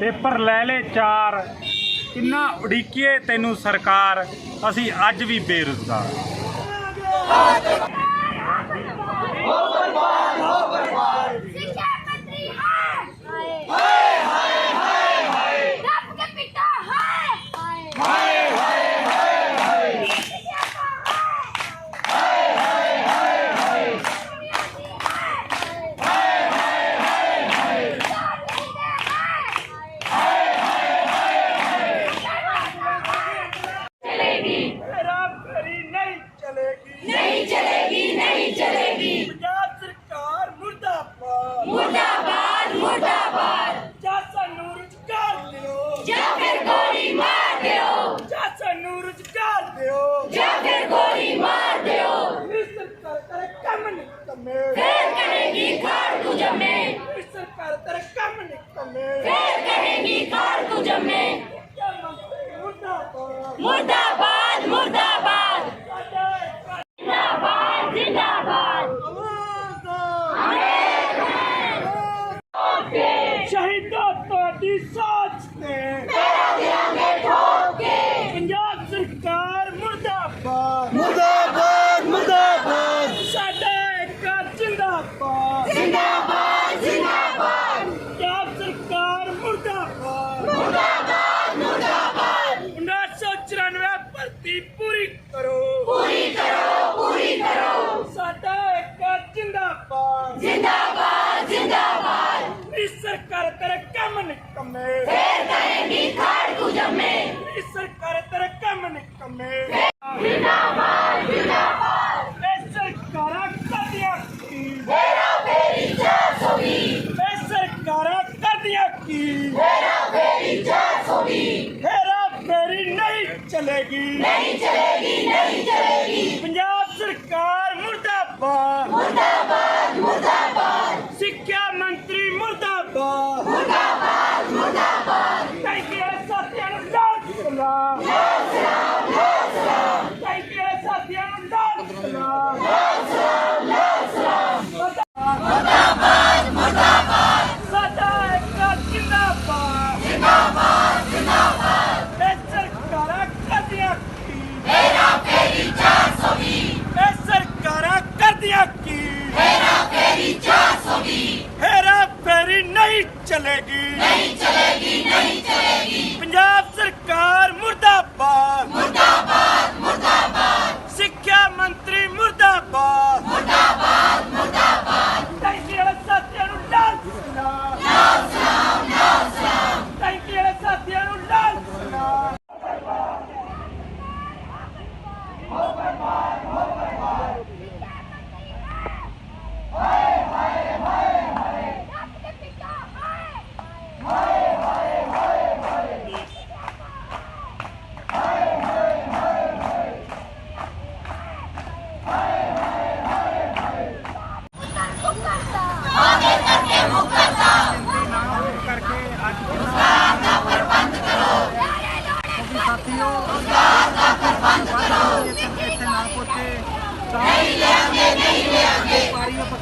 Paper ਲੈ ਲੈ ਚਾਰ। ਕਿੰਨਾ ਉਡੀਕੀਏ ਤੈਨੂੰ ਸਰਕਾਰ। ਅਸੀਂ ਅੱਜ ਵੀ ਬੇਰੁਜ਼ਗਾਰ। ਸਰਕਾਰ ਤੇਰੇ ਫੇਰ ਕਹੇਗੀ ਖਾੜ ਤੂੰ ਜੰਮੇ ਕਿਆ ਮੁਰਦਾਬਾਦ ਮੁਰਦਾਬਾਦ ਸਾਡਾ ਇੱਕ ਜ਼ਿੰਦਾਬਾਦ ਜ਼ਿੰਦਾਬਾਦ ਸ਼ਹੀਦਾਂ ਤੁਹਾਡੀ ਸਾਥ ਤੇ ਤੇਰਾ ਦਿਆਂਗੇ ਠੋਕ ਕੇ ਪੰਜਾਬ ਸਰਕਾਰ ਮੁਰਦਾਬਾਦ ਮੁਰਦਾਬਾਦ ਮੁਰਦਾਬਾਦ ਸਾਡਾ ਇੱਕ ਜ਼ਿੰਦਾਬਾਦ ਜ਼ਿੰਦਾਬਾਦ ਜ਼ਿੰਦਾਬਾਦ ਪੰਜਾਬ ਸਰਕਾਰ ਮੁਰਦਾਬਾਦ ਮੁਰਦਾਬਾਦ ਮੁਰਦਾਬਾਦ 1994 ਭਰਤੀ ਪੂਰੀ ਕਰੋ ਪੂਰੀ ਕਰੋ ਪੂਰੀ ਕਰੋ ਸਾਡਾ ਇੱਕ ਜ਼ਿੰਦਾਬਾਦ ਜ਼ਿੰਦਾਬਾਦ ਇਸ ਸਰਕਾਰ ਤੇਰੇ ਕੰਮ ਨਿਕਮੇ ਫੇਰ ਕਹੇਗੀ ਖਾੜ ਤੂੰ ਜੰਮੇ। ਇਸ ਸਰਕਾਰ ਤੇਰੇ ਕੰਮ ਨਿਕਮੇ ਜ਼ਿੰਦਾਬਾਦ ਜ਼ਿੰਦਾਬਾਦ ਇਹ ਸਰਕਾਰਾਂ ਕਰਦੀਆਂ ਕੀ ਤੇਰਾ ਫੇਰੀ 420 ਇਹ ਸਰਕਾਰਾਂ ਕਰਦੀਆਂ ਕੀ ਤੇਰਾ ਫੇਰੀ 420 ਫੇਰਾ ਫੇਰੀ ਨਹੀਂ ਚਲੇਗੀ ਨਹੀਂ ਚਲੇਗੀ ਨਹੀਂ ਚਲੇਗੀ ਪੰਜਾਬ ਸਰਕਾਰ ਮੁਰਦਾਬਾਦ ਮੁਰਦਾਬਾਦ ਮੁਰਦਾਬਾਦ ਸਿੱਖਿਆ ਮੰਤਰੀ ਮੁਰਦਾਬਾਦ ਮੁਰਦਾਬਾਦ ਮੁਰਦਾਬਾਦ ਕੈਂਕੀਆਂ ਸਾਥੀਆਂ ਨੂੰ ਲਾਲ ਸਲਾਮ ਲਾਲ ਸਲਾਮ ਲਾਲ ਸਲਾਮ ਕੈਂਕੀਆਂ ਸਾਥੀਆਂ ਨੂੰ ਲਾਲ ਸਲਾਮ ਲਾਲ ਸਲਾਮ ਲਾਲ ਸਲਾਮ ਮੁਰਦਾਬਾਦ ਮੁਰਦਾਬਾਦ ਸਾਡਾ ਇੱਕ ਜਿੰਦਾਬਾਦ ਜਿੰਦਾਬਾਦ ਜਿੰਦਾਬਾਦ ਇਹ ਸਰਕਾਰਾਂ ਕਰਦੀਆਂ ਕੀ ਤੇਰਾ ਫੇਰੀ 420 ਇਹ ਸਰਕਾਰਾਂ ਕਰਦੀਆਂ ਕੀ ਤੇਰਾ ਫੇਰੀ 420 ਹੇਰਾ ਫੇਰੀ ਨਹੀਂ ਚਲੇਗੀ ਨਹੀਂ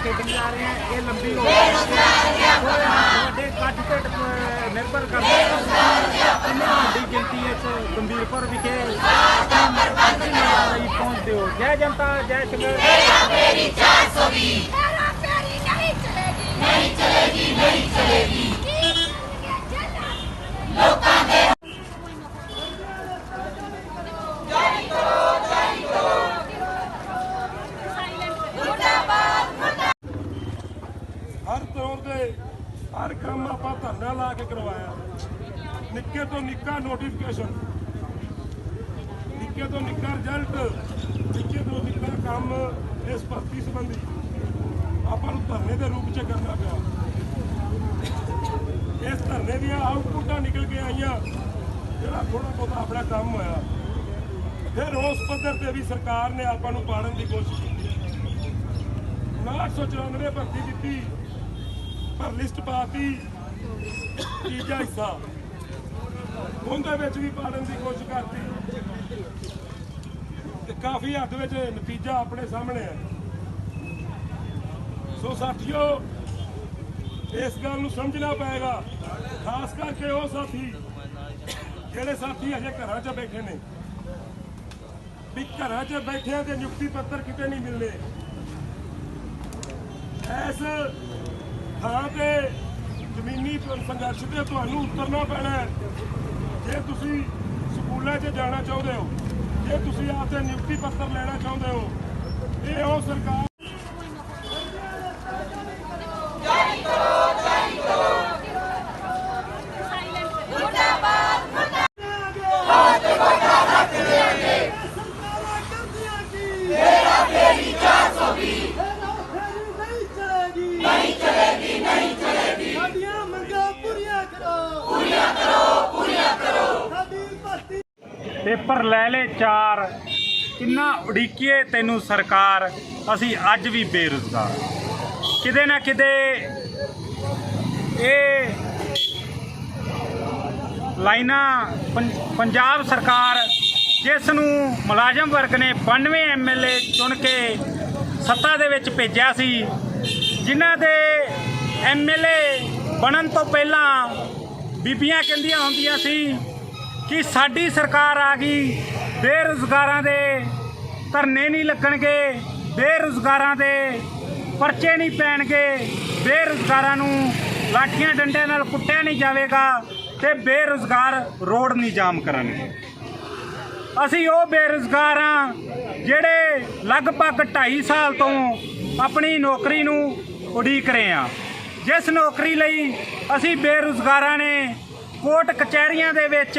ਖੇਡੀਆਂ ਆ ਰਹੀਆਂ ਇਹ ਲੰਬੀ ਹੋ ਵੱਡੇ ਕੱਟ ਤੇ ਨਿਰਭਰ ਕਰਦੇ ਇੰਨੀ ਵੱਡੀ ਗਿਣਤੀ ਵਿੱਚ ਗੰਭੀਰਪੁਰ ਵਿਖੇ ਪਹੁੰਚਦੇ ਹੋ। ਜੈ ਜਨਤਾ ਜੈ ਸ਼ਿਵ ਮੇਰੀ 420 ਤੇ ਹਰ ਕੰਮ ਆਪਾਂ ਧਰਨਾ ਲਾ ਕੇ ਕਰਵਾਇਆ। ਨਿੱਕੇ ਤੋਂ ਨਿੱਕਾ ਨੋਟੀਫਿਕੇਸ਼ਨ ਨਿੱਕੇ ਤੋਂ ਨਿੱਕਾ ਰਿਜ਼ਲਟ ਨਿੱਕੇ ਤੋਂ ਨਿੱਕਾ ਕੰਮ ਇਸ ਭਰਤੀ ਸੰਬੰਧੀ। ਆਪਾਂ ਨੂੰ ਧਰਨੇ ਦੇ ਰੂਪ 'ਚ ਕਰਨਾ ਪਿਆ। ਇਸ ਧਰਨੇ ਦੀਆਂ ਆਊਟਪੁੱਟਾਂ ਨਿਕਲ ਕੇ ਆਈਆਂ। ਜਿਹੜਾ ਥੋੜਾ ਬਹੁਤਾ ਆਪਣਾ ਕੰਮ ਹੋਇਆ। ਫਿਰ ਉਸ ਪੱਧਰ ਤੇ ਵੀ ਸਰਕਾਰ ਨੇ ਆਪਾਂ ਨੂੰ ਪਾੜਨ ਦੀ ਕੋਸ਼ਿਸ਼ ਕੀਤੀ। 994 ਭਰਤੀ ਦਿੱਤੀ ਪਰ ਲਿਸਟ ਪਾਤੀ ਤੀਜਾ ਹਿੱਸਾ। ਉਹਦੇ ਵਿੱਚ ਵੀ ਪਾੜਨ ਦੀ ਕੋਸ਼ਿਸ਼ ਕਰਤੀ। ਤੇ ਕਾਫੀ ਹੱਦ ਵਿੱਚ ਨਤੀਜਾ ਆਪਣੇ ਸਾਹਮਣੇ ਹੈ। ਸੋ ਸਾਥੀਓ, ਇਸ ਗੱਲ ਨੂੰ ਸਮਝਣਾ ਪਏਗਾ। ਖਾਸ ਕਰਕੇ ਉਹ ਸਾਥੀ, ਜਿਹੜੇ ਸਾਥੀ ਅਜੇ ਘਰਾਂ 'ਚ ਬੈਠੇ ਨੇ। ਵੀ ਘਰਾਂ 'ਚ ਬੈਠਿਆਂ ਦੇ ਨਿਯੁਕਤੀ ਪੱਤਰ ਕਿਤੇ ਨਹੀਂ ਮਿਲਦੇ। ਇਸ ਥਾਂ ਤੇ ਜ਼ਮੀਨੀ ਸੰਘਰਸ਼ ਤੇ ਤੁਹਾਨੂੰ ਉਤਰਨਾ ਪੈਣਾ ਹੈ। ਜੇ ਤੁਸੀਂ ਸਕੂਲਾਂ 'ਚ ਜਾਣਾ ਚਾਹੁੰਦੇ ਹੋ, ਜੇ ਤੁਸੀਂ ਆਪਦੇ ਨਿਯੁਕਤੀ ਪੱਤਰ ਲੈਣਾ ਚਾਹੁੰਦੇ ਹੋ, ਇਹ ਉਹ ਸਰਕਾਰ ਮੁਰਦਾਬਾਦ ਸਰਕਾਰਾਂ ਕਰਦੀਆਂ ਕੀ ਮੇਰਾ ਤੇਰੀ 420 ਨਹੀਂ ਚਲੇਗੀ ਨਹੀਂ ਚਲੇਗੀ ਨਹੀਂ ਚਲੇਗੀ ਸਾਡੀਆਂ ਮੰਗਾਂ ਪੂਰੀਆਂ ਕਰੋ ਪੂਰੀਆਂ ਕਰੋ ਪੂਰੀਆਂ ਕਰੋ ਸਾਡੀ ਭਰਤੀ ਪਰ ਲੈ ਲੈ ਚਾਰ। ਕਿੰਨਾ ਉਡੀਕੀਏ ਤੈਨੂੰ ਸਰਕਾਰ। ਅਸੀਂ ਅੱਜ ਵੀ ਬੇਰੁਜ਼ਗਾਰ। ਕਿਤੇ ਨਾ ਕਿਤੇ ਇਹ ਲਾਈਨਾਂ ਪੰਜਾਬ ਸਰਕਾਰ ਜਿਸ ਨੂੰ ਮੁਲਾਜ਼ਮ ਵਰਗ ਨੇ 92 ਐਮਐਲਏ ਚੁਣ ਕੇ ਸੱਤਾ ਦੇ ਵਿੱਚ ਭੇਜਿਆ ਸੀ, ਜਿਨ੍ਹਾਂ ਦੇ ਐਮਐਲਏ ਬਣਨ ਤੋਂ ਪਹਿਲਾਂ ਬੀਬੀਆਂ ਕਹਿੰਦੀਆਂ ਹੁੰਦੀਆਂ ਸੀ ਕਿ ਸਾਡੀ ਸਰਕਾਰ ਆ ਗਈ, ਬੇਰੁਜ਼ਗਾਰਾਂ ਦੇ ਧਰਨੇ ਨਹੀਂ ਲੱਗਣਗੇ, ਬੇਰੁਜ਼ਗਾਰਾਂ ਦੇ ਪਰਚੇ ਨਹੀਂ ਪੈਣਗੇ, ਬੇਰੁਜ਼ਗਾਰਾਂ ਨੂੰ ਲਾਠੀਆਂ ਡੰਡਿਆਂ ਨਾਲ ਕੁੱਟਿਆ ਨਹੀਂ ਜਾਵੇਗਾ ਤੇ ਬੇਰੁਜ਼ਗਾਰ ਰੋਡ ਨਹੀਂ ਜਾਮ ਕਰਨਗੇ ਅਸੀਂ ਉਹ ਬੇਰੁਜ਼ਗਾਰ ਹਾਂ ਜਿਹੜੇ ਲਗਭਗ 2.5 ਸਾਲ ਤੋਂ ਆਪਣੀ ਨੌਕਰੀ ਨੂੰ ਉਡੀਕ ਰਹੇ ਹਾਂ। ਜਿਸ ਨੌਕਰੀ ਲਈ ਅਸੀਂ ਬੇਰੁਜ਼ਗਾਰਾਂ ਨੇ ਕੋਰਟ ਕਚਹਿਰੀਆਂ ਦੇ ਵਿੱਚ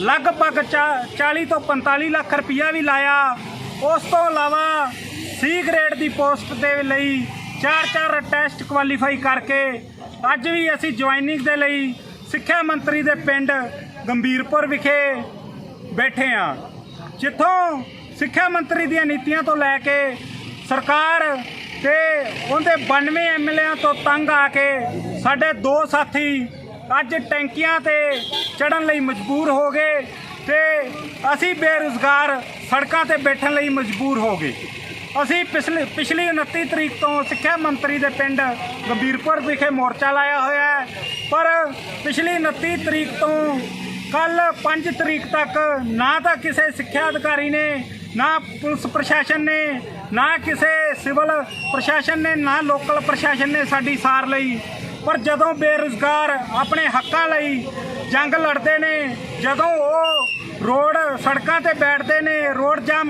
ਲਗਭਗ ਚਾ- 40 ਤੋਂ 45 ਲੱਖ ਰੁਪਈਆ ਵੀ ਲਾਇਆ। ਉਸ ਤੋਂ ਇਲਾਵਾ ਸੀ ਗ੍ਰੇਡ ਦੀ ਪੋਸਟ ਦੇ ਲਈ ਚਾਰ ਚਾਰ ਟੈਸਟ ਕੁਆਲੀਫਾਈ ਕਰਕੇ ਅੱਜ ਵੀ ਅਸੀਂ ਜੁਆਇਨਿੰਗ ਦੇ ਲਈ ਸਿੱਖਿਆ ਮੰਤਰੀ ਦੇ ਪਿੰਡ ਗੰਭੀਰਪੁਰ ਵਿਖੇ ਬੈਠੇ ਆ ਜਿੱਥੋਂ ਸਿੱਖਿਆ ਮੰਤਰੀ ਦੀਆਂ ਨੀਤੀਆਂ ਤੋਂ ਲੈ ਕੇ ਸਰਕਾਰ ਤੇ ਉਹਦੇ 92 ਐਮਐਲਏਆਂ ਤੋਂ ਤੰਗ ਆ ਕੇ ਸਾਡੇ ਦੋ ਸਾਥੀ ਅੱਜ ਟੈਂਕੀਆਂ ਤੇ ਚੜਨ ਲਈ ਮਜਬੂਰ ਹੋ ਗਏ ਤੇ ਅਸੀਂ ਬੇਰੁਜ਼ਗਾਰ ਸੜਕਾਂ ਤੇ ਬੈਠਣ ਲਈ ਮਜਬੂਰ ਹੋ ਗਏ। ਅਸੀਂ ਪਿਛਲੇ ਪਿਛਲੀ 29 ਤਰੀਕ ਤੋਂ ਸਿੱਖਿਆ ਮੰਤਰੀ ਦੇ ਪਿੰਡ ਗੰਭੀਰਪੁਰ ਵਿਖੇ ਮੋਰਚਾ ਲਾਇਆ ਹੋਇਆ ਹੈ। ਪਰ ਪਿਛਲੀ 29 ਤਰੀਕ ਤੋਂ ਕੱਲ 5 ਤਰੀਕ ਤੱਕ ਨਾ ਤਾਂ ਕਿਸੇ ਸਿੱਖਿਆ ਅਧਿਕਾਰੀ ਨੇ, ਨਾ ਪੁਲਿਸ ਪ੍ਰਸ਼ਾਸਨ ਨੇ, ਨਾ ਕਿਸੇ ਸਿਵਲ ਪ੍ਰਸ਼ਾਸਨ ਨੇ, ਨਾ ਲੋਕਲ ਪ੍ਰਸ਼ਾਸਨ ਨੇ ਸਾਡੀ ਸਾਰ ਲਈ ਪਰ ਜਦੋਂ ਬੇਰੁਜ਼ਗਾਰ ਆਪਣੇ ਹੱਕਾਂ ਲਈ ਜੰਗ ਲੜਦੇ ਨੇ, ਜਦੋਂ ਉਹ ਰੋਡ ਸੜਕਾਂ ਤੇ ਬੈਠਦੇ ਨੇ, ਰੋਡ ਜਾਮ